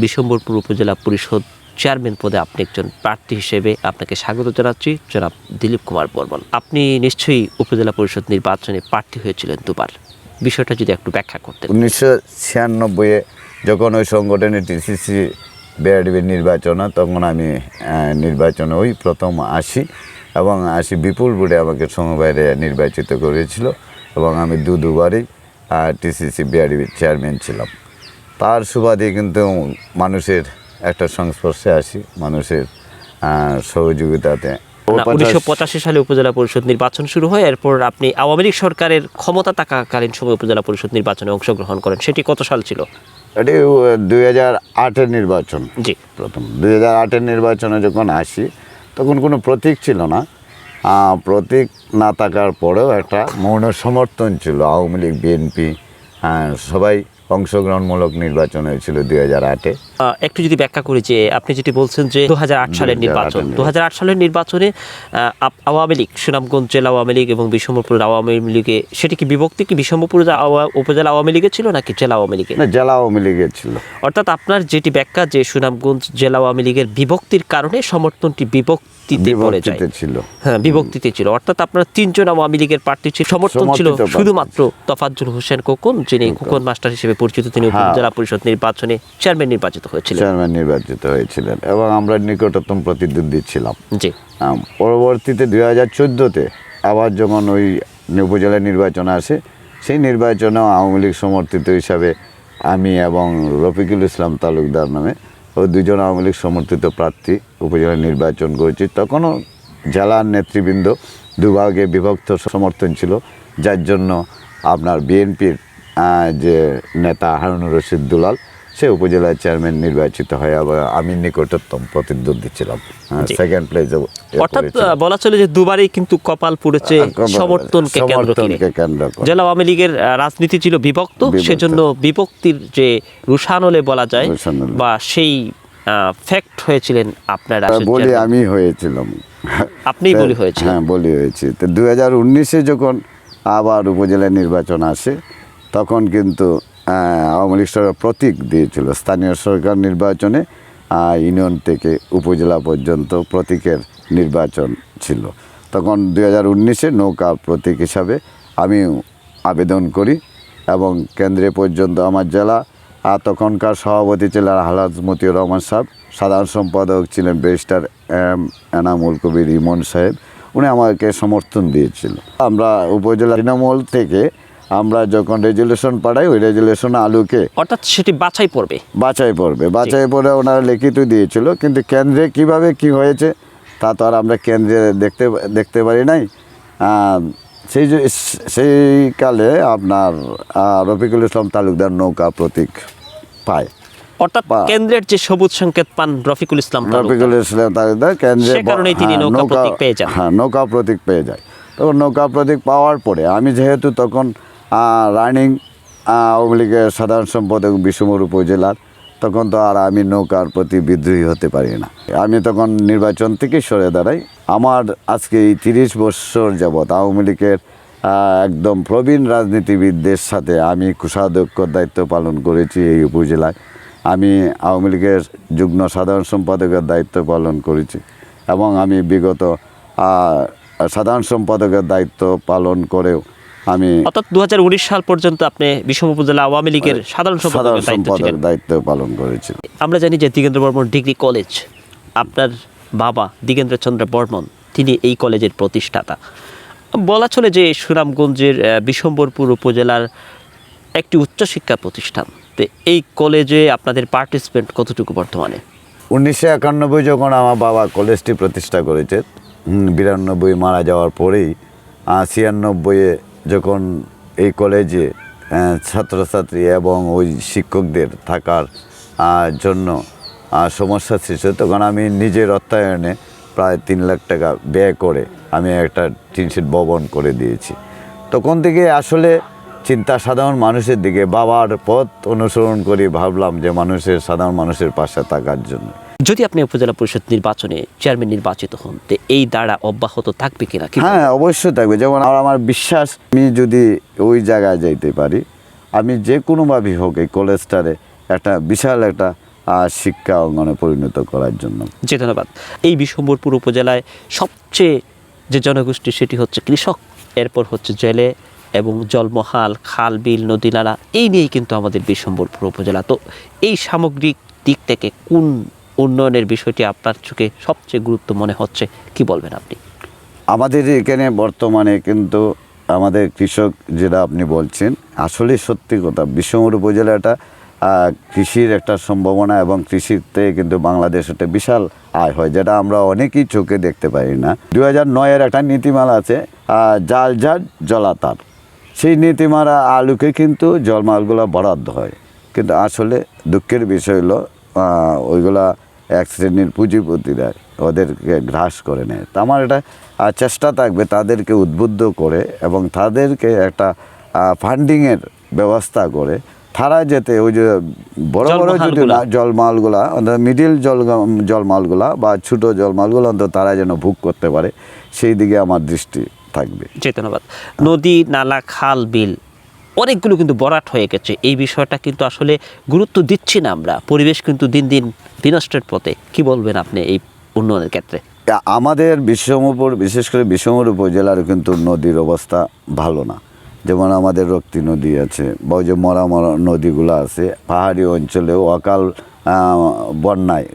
বিশম্বরপুর উপজেলা পরিষদ চেয়ারম্যান পদে আপনি একজন প্রার্থী হিসেবে আপনাকে স্বাগত জানাচ্ছি, জনাব দিলীপ কুমার বর্মন। আপনি নিশ্চয়ই উপজেলা পরিষদ নির্বাচনে প্রার্থী হয়েছিলেন দুবার। বিষয়টা যদি একটু ব্যাখ্যা করতেন। উনিশশো ছিয়ানব্বইয়ে যখন ওই সংগঠনে টিসিসি বিআরডিবির নির্বাচন তখন আমি নির্বাচনে ওই প্রথম আসি এবং আসি বিপুল ভোটে আমাকে সমবায়ে নির্বাচিত করেছিল এবং আমি দু দুবারই টিসিসি বিআরডিবির চেয়ারম্যান ছিলাম। তার সুবাদে কিন্তু মানুষের একটা সংস্পর্শে আসি মানুষের সহযোগিতাতে। উনিশশো পঁচাশি সালে উপজেলা পরিষদ নির্বাচন শুরু হয় এরপর আপনি আওয়ামী লীগ সরকারের ক্ষমতা থাকাকালীন সময় উপজেলা পরিষদ নির্বাচনে অংশগ্রহণ করেন। সেটি কত সাল ছিল? এটি দুই হাজার আটের নির্বাচন। জি। প্রথম দুই হাজার আটের নির্বাচনে যখন আসি তখন কোনো প্রতীক ছিল না। প্রতীক না থাকার পরেও একটা মৌন সমর্থন ছিল আওয়ামী লীগ বিএনপি সবাই অংশগ্রহণমূলক নির্বাচন হয়েছিল দুই হাজার আটে। একটু যদি ব্যাখ্যা করি যে আপনি যেটি বলছেন যে দু হাজার আট সালের নির্বাচন। দু হাজার আট সালের নির্বাচনে আওয়ামী লীগ সুনামগঞ্জ জেলা আওয়ামী লীগ এবং বিশ্বম্বরপুর আওয়ামী লীগে সেটি কি বিভক্তি কি বিশ্বম্বরপুর উপজেলা আওয়ামী লীগে ছিল নাকি জেলা আওয়ামী লীগে না জেলা আওয়ামী লীগের ছিল। অর্থাৎ আপনার যেটি ব্যাখ্যা যে সুনামগঞ্জ জেলা আওয়ামী লীগের বিভক্তির কারণে সমর্থনটি বিভক্তিতে পড়ে যায়। বিভক্তিতে ছিল। হ্যাঁ বিভক্তিতে ছিল। অর্থাৎ আপনার তিনজন আওয়ামী লীগের প্রার্থী ছিল। সমর্থন ছিল শুধুমাত্র তফাজ্জুল হোসেন খোকন যিনি খোকন। মাস্টার হিসেবে পরিচিত তিনি হ্যাঁ। উপজেলা পরিষদ নির্বাচনে চেয়ারম্যান নির্বাচিত হয়েছিলেন। চেয়ারম্যান নির্বাচিত হয়েছিলেন এবং আমরা নিকটতম প্রতিদ্বন্দ্বী ছিলাম। জি। পরবর্তীতে দুই হাজার চোদ্দোতে আবার যখন ওই উপজেলা নির্বাচন আসে সেই নির্বাচনেও আওয়ামী লীগ সমর্থিত হিসাবে আমি এবং রফিকুল ইসলাম তালুকদার নামে ও দুজন আওয়ামী লীগ সমর্থিত প্রার্থী উপজেলা নির্বাচন করেছি। তখনও জেলার নেতৃবৃন্দ দুভাগে বিভক্ত সমর্থন ছিল যার জন্য আপনার বিএনপির যে নেতা হারুনুর রশিদ দুলাল সে উপজেলার চেয়ারম্যান নির্বাচিত হয় আবার আমি নিকটতম প্রতিদ্বন্দ্বী ছিলাম। সেকেন্ড প্লেসে অর্থাৎ বলা চলে যে দুবারই কিন্তু কপাল পুড়েছে সমর্থনকে কেন্দ্র করে। জেলা আওয়ামী লীগের রাজনীতি ছিল বিভক্ত। সেজন্য বিভক্তির যে রুশানলে বলা যায় বা সেই ফ্যাক্ট হয়েছিলেন আপনারা বলি আমি হয়েছিলাম। আপনিই বলি হয়েছিলেন। হ্যাঁ বলি হয়েছি। তো দু হাজার উনিশে যখন আবার উপজেলা নির্বাচন আসে তখন কিন্তু আওয়ামী লীগ সরকার প্রতীক দিয়েছিল। স্থানীয় সরকার নির্বাচনে ইউনিয়ন থেকে উপজেলা পর্যন্ত প্রতীকের নির্বাচন ছিল। তখন দুই হাজার উনিশে নৌকা প্রতীক হিসাবে আমি আবেদন করি এবং কেন্দ্রে পর্যন্ত আমার জেলা, আর তখনকার সভাপতি ছিলেন হালাজ মতিউর রহমান সাহেব, সাধারণ সম্পাদক ছিলেন ব্যারিস্টার এম এনামুল কবির ইমন সাহেব। উনি আমাকে সমর্থন দিয়েছিল। আমরা উপজেলা তৃণমূল থেকে আমরা যখন রেজুলেশন পাঠাই ওই রেজুলেশন আলুকে অর্থাৎ সেটি বাছাই পড়বে। বাছাই পড়বে। বাছাই পড়ে ওনারা লিখিত দিয়েছিল কিন্তু কেন্দ্রে কীভাবে কি হয়েছে তা তো আর আমরা কেন্দ্রে দেখতে দেখতে পারি নাই। সেই যে সেই কালে আপনার রফিকুল ইসলাম তালুকদার নৌকা প্রতীক পায়। অর্থাৎ কেন্দ্রের যে সবুজ সংকেত পান রফিকুল ইসলাম রফিকুল ইসলাম তালুকদার কেন্দ্রে তিনি হ্যাঁ, নৌকা প্রতীক পেয়ে যান। হ্যাঁ নৌকা প্রতীক পেয়ে যায়। তখন নৌকা প্রতীক পাওয়ার পরে আমি যেহেতু তখন রানিং আওয়ামী লীগের সাধারণ সম্পাদক বিশ্বমুর উপজেলার, তখন তো আর আমি নৌকার প্রতি বিদ্রোহী হতে পারি না। আমি তখন নির্বাচন থেকে সরে দাঁড়াই। আমার আজকে এই তিরিশ বৎসর যাবৎ আওয়ামী লীগের একদম প্রবীণ রাজনীতিবিদদের সাথে আমি কোষাধ্যক্ষর দায়িত্ব পালন করেছি এই উপজেলায়। আমি আওয়ামী লীগের যুগ্ম সাধারণ সম্পাদকের দায়িত্ব পালন করেছি এবং আমি বিগত সাধারণ সম্পাদকের দায়িত্ব পালন করেও আমি অর্থাৎ দু হাজার উনিশ সাল পর্যন্ত আপনি বিষম উপজেলা আওয়ামী লীগের সাধারণ সম্পাদকের দায়িত্ব পালন করেছি। আমরা জানি যে দিগেন্দ্র বর্মন ডিগ্রি কলেজ আপনার বাবা দিগেন্দ্র চন্দ্র বর্মন তিনি এই কলেজের প্রতিষ্ঠাতা। বলা চলে যে সুনামগঞ্জের বিশম্বরপুর উপজেলার একটি উচ্চশিক্ষা প্রতিষ্ঠান। তো এই কলেজে আপনাদের পার্টিসিপেন্ট কতটুকু বর্তমানে? উনিশশো একানব্বই যখন আমার বাবা কলেজটি প্রতিষ্ঠা করেছে বিরানব্বই মারা যাওয়ার পরেই ছিয়ানব্বইয়ে যখন এই কলেজে ছাত্রছাত্রী এবং ওই শিক্ষকদের থাকার জন্য সমস্যা সৃষ্টি তখন আমি নিজের অর্থায়নে প্রায় তিন লাখ টাকা ব্যয় করে আমি একটা টিনশিট ভবন করে দিয়েছি। তখন থেকে আসলে চিন্তা সাধারণ মানুষের দিকে, বাবার পথ অনুসরণ করে ভাবলাম যে মানুষের, সাধারণ মানুষের পাশে থাকার জন্য। যদি আপনি উপজেলা পরিষদ নির্বাচনে চেয়ারম্যান নির্বাচিত হন তো এই দ্বারা অব্যাহত থাকবে কিনা হ্যাঁ অবশ্যই থাকবে। যেমন আর আমার বিশ্বাস আমি যদি ওই জায়গায় যাইতে পারি আমি যে কোনোভাবেই হোক এই কলেজটারে একটা বিশাল একটা শিক্ষা অঙ্গনে পরিণত করার জন্য। জি ধন্যবাদ। এই বিশ্বম্বরপুর উপজেলায় সবচেয়ে যে জনগোষ্ঠী সেটি হচ্ছে কৃষক এরপর হচ্ছে জেলে এবং জলমহাল খাল বিল নদী নালা এই নিয়েই কিন্তু আমাদের বিশ্বম্বরপুর উপজেলা। তো এই সামগ্রিক দিক থেকে কোন উন্নয়নের বিষয়টি আপনার চোখে সবচেয়ে গুরুত্ব মনে হচ্ছে? কি বলবেন আপনি? আমাদের এখানে বর্তমানে কিন্তু আমাদের কৃষক যেটা আপনি বলছেন, আসলে সত্যি কথা, বিশ্বমুর উপজেলাটা কৃষির একটা সম্ভাবনা এবং কৃষিতে কিন্তু বাংলাদেশ একটা বিশাল আয় হয়, যেটা আমরা অনেকেই চোখে দেখতে পারি না। দু হাজার নয়ের একটা নীতিমালা আছে জাল জাল জলাতার। সেই নীতিমালা আলুকে কিন্তু জলমালগুলো বরাদ্দ হয়। কিন্তু আসলে দুঃখের বিষয় হলো ওইগুলা এক শ্রেণির পুঁজিপতিরা ওদেরকে গ্রাস করে নেয়। তা আমার এটা চেষ্টা থাকবে তাদেরকে উদ্বুদ্ধ করে এবং তাদেরকে একটা ফান্ডিংয়ের ব্যবস্থা করে তারা যেতে ওই যে বড় বড় যদি জলমালগুলা। অন্তত মিডিল জল জলমালগুলা বা ছোটো জলমালগুলো অন্তত তারা যেন ভোগ করতে পারে সেই দিকে আমার দৃষ্টি থাকবে। ধন্যবাদ। নদী নালা খাল বিল অনেকগুলো কিন্তু বরাট হয়ে গেছে। এই বিষয়টা কিন্তু আসলে গুরুত্ব দিচ্ছি না আমরা। পরিবেশ কিন্তু দিন দিন বিনষ্টের পথে। কি বলবেন আপনি এই উন্নয়নের ক্ষেত্রে? আমাদের বিশ্বমপুর বিশেষ করে বিশ্বমপুর উপজেলার কিন্তু নদীর অবস্থা ভালো না। যেমন আমাদের রক্তি নদী আছে, বা ওই যে মরা মরা নদীগুলো আছে, পাহাড়ি অঞ্চলে অকাল বন্যায়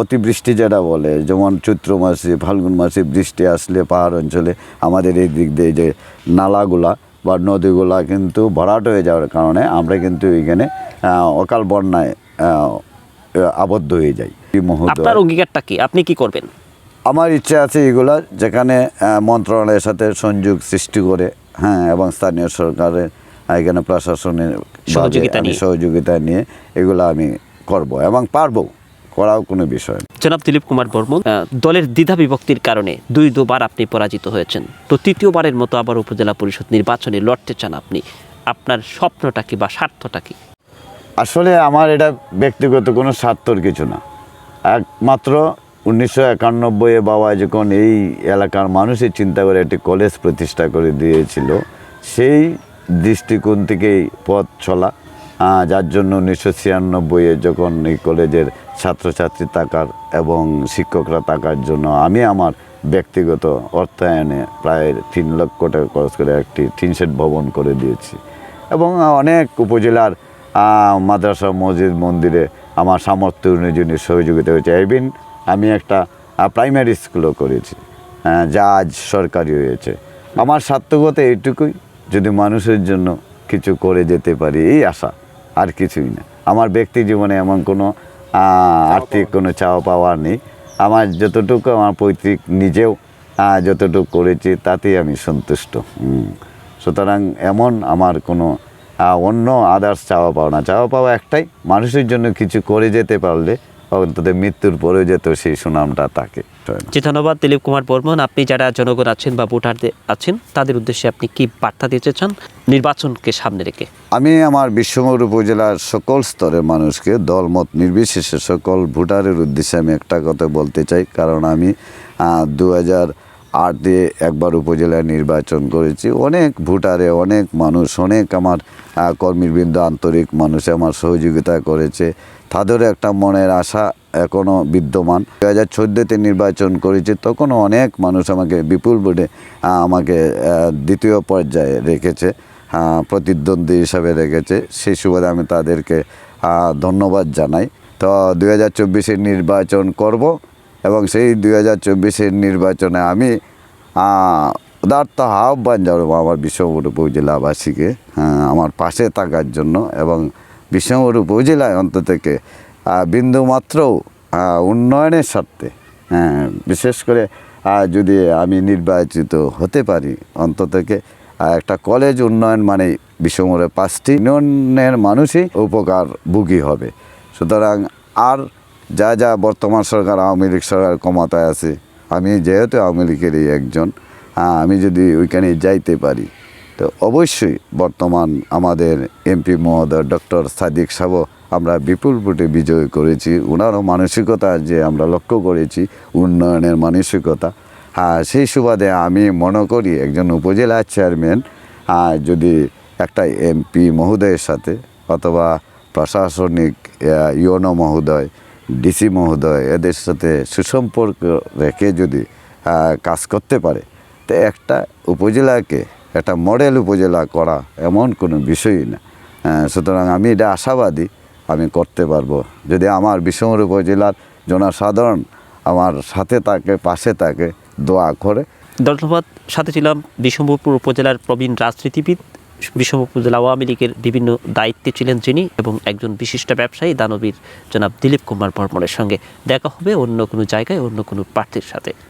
অতিবৃষ্টি যেটা বলে, যেমন চৈত্র মাসে, ফাল্গুন মাসে বৃষ্টি আসলে পাহাড় অঞ্চলে আমাদের এই দিক দিয়ে যে নালাগুলা বা নদীগুলা কিন্তু ভরাট হয়ে যাওয়ার কারণে আমরা কিন্তু এখানে অকাল বন্যায় আবদ্ধ হয়ে যাই। আপনার অঙ্গীকারটা কি? আপনি কি করবেন? আমার ইচ্ছা আছে এগুলা যেখানে মন্ত্রণালয়ের সাথে সংযোগ সৃষ্টি করে হ্যাঁ এবং স্থানীয় সরকারের এখানে প্রশাসনের সহযোগিতা আমি নিয়ে। সহযোগিতা নিয়ে এগুলো আমি করব এবং পারব। করাও কোনো বিষয়। জনাব দিলীপ কুমার বর্মন দলের দ্বিধা বিভক্তির কারণে দুই দুবার আপনি পরাজিত হয়েছেন। তো তৃতীয়বারের মতো আবার উপজেলা পরিষদ নির্বাচনে লড়তে চান আপনি। আপনার স্বপ্নটা কি বা স্বার্থটা কি? আসলে আমার এটা ব্যক্তিগত কোনো স্বার্থর কিছু না। একমাত্র উনিশশো একানব্বইয়ে বাবা যখন এই এলাকার মানুষই চিন্তা করে একটি কলেজ প্রতিষ্ঠা করে দিয়েছিল সেই দৃষ্টিকোণ থেকেই পথ চলা। যার জন্য উনিশশো ছিয়ানব্বইয়ে যখন এই কলেজের ছাত্রছাত্রী থাকার এবং শিক্ষকরা থাকার জন্য আমি আমার ব্যক্তিগত অর্থায়নে প্রায় তিন লক্ষ টাকা খরচ করে একটি টিন শেড ভবন করে দিয়েছি। এবং অনেক উপজেলার মাদ্রাসা, মসজিদ, মন্দিরে আমার সামর্থ্য অনুযায়ী সহযোগিতা হয়েছে ইভিন আমি একটা প্রাইমারি স্কুলও করেছি। যা আজ সরকারি হয়েছে। আমার সার্থকতা এইটুকুই, যদি মানুষের জন্য কিছু করে যেতে পারি, এই আশা। আর কিছুই না। আমার ব্যক্তি জীবনে এমন কোনো আর্থিক কোনো চাওয়া পাওয়া নেই। আমার যতটুকু আমার পৈতৃক নিজেও যতটুকু করেছি তাতেই আমি সন্তুষ্ট। সুতরাং এমন আমার কোনো অন্য আদার্স চাওয়া পাওয়া না। চাওয়া পাওয়া একটাই, মানুষের জন্য কিছু করে যেতে পারলে অন্তত মৃত্যুর পরেও যেত সেই সুনামটা তাকে। জি ধন্যবাদ। দিলীপ কুমার বর্মন আপনি যারা জনগণ আছেন বা ভোটারদের আছেন তাদের উদ্দেশ্যে আপনি কি বার্তা দিতে চান? নির্বাচনকে সামনে রেখে। আমি আমার বিশ্বমোর উপজেলার সকল স্তরের মানুষকে দলমত নির্বিশেষে সকল ভোটারের উদ্দেশ্যে আমি একটা কথা বলতে চাই। কারণ আমি দু হাজার আট দিয়ে একবার উপজেলায় নির্বাচন করেছি। অনেক ভোটারে অনেক মানুষ অনেক আমার কর্মীবৃন্দ আন্তরিক মানুষ আমার সহযোগিতা করেছে। তাদেরও একটা মনের আশা এখনও বিদ্যমান। দু হাজার চোদ্দোতে নির্বাচন করেছি, তখনও অনেক মানুষ আমাকে বিপুল ভোটে আমাকে দ্বিতীয় পর্যায়ে রেখেছে প্রতিদ্বন্দ্বী হিসাবে রেখেছে। সেই সুবাদে আমি তাদেরকে ধন্যবাদ জানাই। তো দুই হাজার চব্বিশের নির্বাচন করব এবং সেই দুই হাজার চব্বিশের নির্বাচনে আমি উদার্ত আহ্বান জানাব আমার বিশ্বমপুর উপজেলাবাসীকে আমার পাশে থাকার জন্য এবং বিশ্বমপুর উপজেলায় অন্ততকে বিন্দুমাত্রও আহ, উন্নয়নের স্বার্থে। বিশেষ করে যদি আমি নির্বাচিত হতে পারি অন্ততকে আহ, একটা কলেজ উন্নয়ন মানে বিশ্বমোড়ে পাঁচটি। ইউনিয়নের মানুষই উপকার ভুগি হবে। সুতরাং আর যা যা বর্তমান সরকার আওয়ামী লীগ সরকার ক্ষমতায় আছে আমি যেহেতু আওয়ামী লীগেরই একজন আমি যদি ওইখানে যাইতে পারি তো অবশ্যই বর্তমান আমাদের এমপি মহোদয় ডক্টর সাদিক সাহ আমরা বিপুল ভোটে বিজয় করেছি। ওনারও মানসিকতা যে আমরা লক্ষ্য করেছি, উন্নয়নের মানসিকতা। হ্যাঁ সেই সুবাদে আমি মনে করি একজন উপজেলা চেয়ারম্যান যদি একটা এমপি মহোদয়ের সাথে অথবা প্রশাসনিক ইউনো মহোদয়, ডিসি মহোদয় এদের সাথে সুসম্পর্ক রেখে যদি কাজ করতে পারে, তো একটা উপজেলাকে একটা মডেল উপজেলা করা এমন কোনো বিষয়ই না। সুতরাং আমি এটা আশাবাদী আমি করতে পারব। যদি আমার বিষমর উপজেলার জনসাধারণ আমার সাথে থাকে, পাশে থাকে, দোয়া করে। ধন্যবাদ। সাথে ছিলাম বিশম্বরপুর উপজেলার প্রবীণ রাজনীতিবিদ। বিশম্বরপুর উপজেলা আওয়ামী লীগের বিভিন্ন দায়িত্বে ছিলেন যিনি এবং একজন বিশিষ্ট ব্যবসায়ী দানবীর জনাব দিলীপ কুমার বর্মনের সঙ্গে দেখা হবে অন্য কোনো জায়গায়, অন্য কোনো প্রার্থীর সাথে।